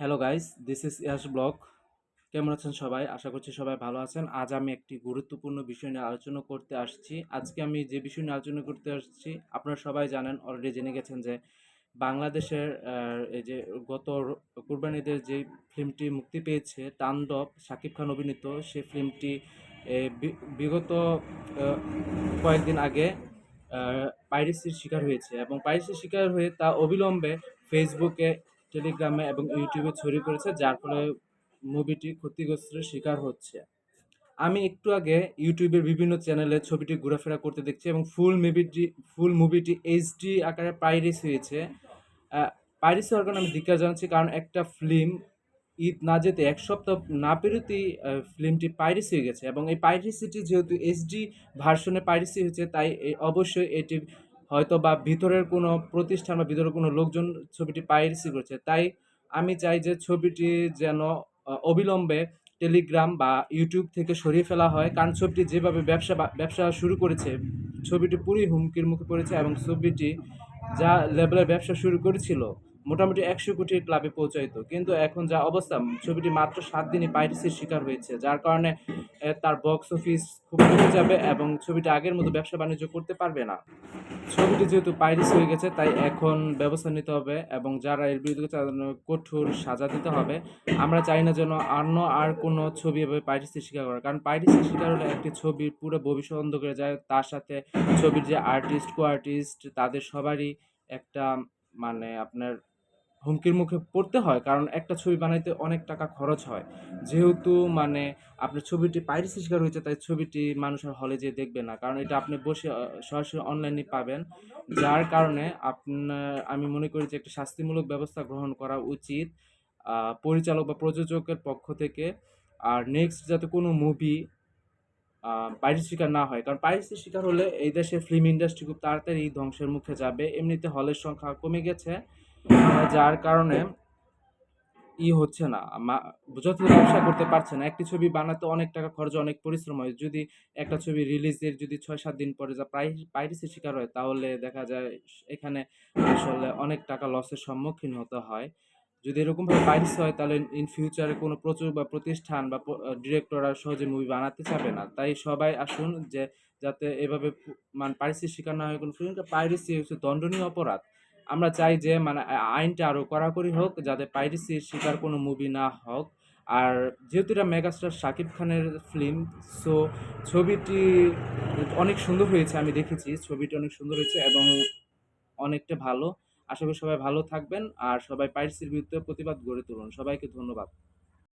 Hello guys this is Yash blog কেমন আছেন সবাই? আশা করছি সবাই ভালো আছেন। আজ আমি একটি গুরুত্বপূর্ণ বিষয় নিয়ে আলোচনা করতে আসছি। আজকে আমি যে বিষয় নিয়ে আলোচনা করতে আসছি, আপনারা সবাই জানেন অলরেডি জেনে গেছেন যে বাংলাদেশের এই যে গত কুরবানিদের যে ফিল্মটি মুক্তি পেয়েছে, তাণ্ডব, শাকিব খান অভিনীত সেই ফিল্মটি বিগত কয়েকদিন আগে পাইরেসির শিকার হয়েছে। এবং পাইরেসির শিকার হয়ে তা অবিলম্বে ফেসবুকে টেলিগ্রামে এবং ইউটিউবে ছড়িয়ে পড়েছে, যার ফলে মুভিটি ক্ষতিগ্রস্তের শিকার হচ্ছে। আমি একটু আগে ইউটিউবের বিভিন্ন চ্যানেলে ছবিটি ঘোরাফেরা করতে দেখছি এবং ফুল মুভিটি ফুল মুভিটি এইচডি আকারে পাইরেস হয়েছে। পাইরেস হওয়ার কারণে আমি ধিক্কার জানাচ্ছি, কারণ একটা ফিল্ম ঈদ না যেতে এক সপ্তাহ না পেরোতেই ফিল্মটি পাইরেস হয়ে গেছে এবং এই পাইরেসিটি যেহেতু এইচডি ভার্সনে পাইরেসি হয়েছে, তাই অবশ্যই এটি হয়তো বা ভিতরের কোনো প্রতিষ্ঠান বা ভিতরের কোনো লোকজন ছবিটি পাইরেসি করছে। তাই আমি চাই যে ছবিটি যেন অবিলম্বে টেলিগ্রাম বা ইউটিউব থেকে সরিয়ে ফেলা হয়। কারণ ছবিটি যেভাবে ব্যবসা ব্যবসা শুরু করেছে, ছবিটি পুরোই হুমকির মুখে পড়েছে এবং ছবিটি যা লেভেলের ব্যবসা শুরু করেছিল মোটামুটি একশো কোটির ক্লাবে পৌঁছাইতো। কিন্তু এখন যা অবস্থা, ছবিটি মাত্র সাত দিনই পাইরেসির শিকার হয়েছে, যার কারণে তার বক্স অফিস খুব কমে যাবে এবং ছবিটি আগের মতো ব্যবসা বাণিজ্য করতে পারবে না। ছবিটি যেহেতু পাইরেস হয়ে গেছে, তাই এখন ব্যবস্থা নিতে হবে এবং যারা এর বিরুদ্ধে কঠোর সাজা দিতে হবে, আমরা চাই না যেন অন্য আর কোনো ছবি এভাবে পাইরেসির শিকার করে কারণ পাইরেসির শিকার হলে একটি ছবির পুরো ভবিষ্যৎ অন্ধকারে যায়, তার সাথে ছবির যে আর্টিস্ট কো আর্টিস্ট তাদের সবারই একটা মানে আপনার হুমকির মুখে পড়তে হয়। কারণ একটা ছবি বানাইতে অনেক টাকা খরচ হয়। যেহেতু মানে আপনার ছবিটি পাইরেসি শিকার হয়েছে, তাই ছবিটি মানুষ আর হলে যেয়ে দেখবে না। কারণ এটা আপনি বসে সরাসরি অনলাইনে পাবেন। যার কারণে আপনার, আমি মনে করি যে একটা শাস্তিমূলক ব্যবস্থা গ্রহণ করা উচিত। পরিচালক বা প্রযোজকের পক্ষ থেকে। আর নেক্সট যাতে কোনো মুভি পাইরেসি শিকার না হয়। কারণ পাইরেসি শিকার হলে এই দেশের ফিল্ম ইন্ডাস্ট্রি খুব তাড়াতাড়ি ধ্বংসের মুখে যাবে। এমনিতে হলের সংখ্যা কমে গেছে যার কারণে ই হচ্ছে না। যত ব্যবসা করতে পারছে না। একটি ছবি বানাতে অনেক টাকা খরচ, অনেক পরিশ্রম হয়। যদি একটা ছবি রিলিজের যদি ছয় সাত দিন পরে যা প্রাই পাইরেসির শিকার হয়, তাহলে দেখা যায় এখানে আসলে অনেক টাকা লসের সম্মুখীন হতে হয়। যদি এরকমভাবে পাইরেসি হয়, তাহলে ইন ফিউচারে কোনো প্রচুর বা প্রতিষ্ঠান বা ডিরেক্টররা সহজে মুভি বানাতে চাবে না। তাই সবাই আসুন যে, যাতে এভাবে মানে পাইরেসির শিকার না হয় কোনো ফিল্ম পাইরেসি হচ্ছে দণ্ডনীয় অপরাধ। আমরা চাই যে মানে আইনটা আরও কড়াকড়ি হোক, যাতে পাইরেসির শিকার কোনো মুভি না হোক। আর যেহেতু এটা মেগাস্টার শাকিব খানের ফিল্ম সো ছবিটি অনেক সুন্দর হয়েছে, আমি দেখেছি। ছবিটি অনেক সুন্দর হয়েছে এবং অনেকটা ভালো। আশা করি সবাই ভালো থাকবেন আর সবাই পাইরেসির বিরুদ্ধে প্রতিবাদ গড়ে তুলুন। সবাইকে ধন্যবাদ।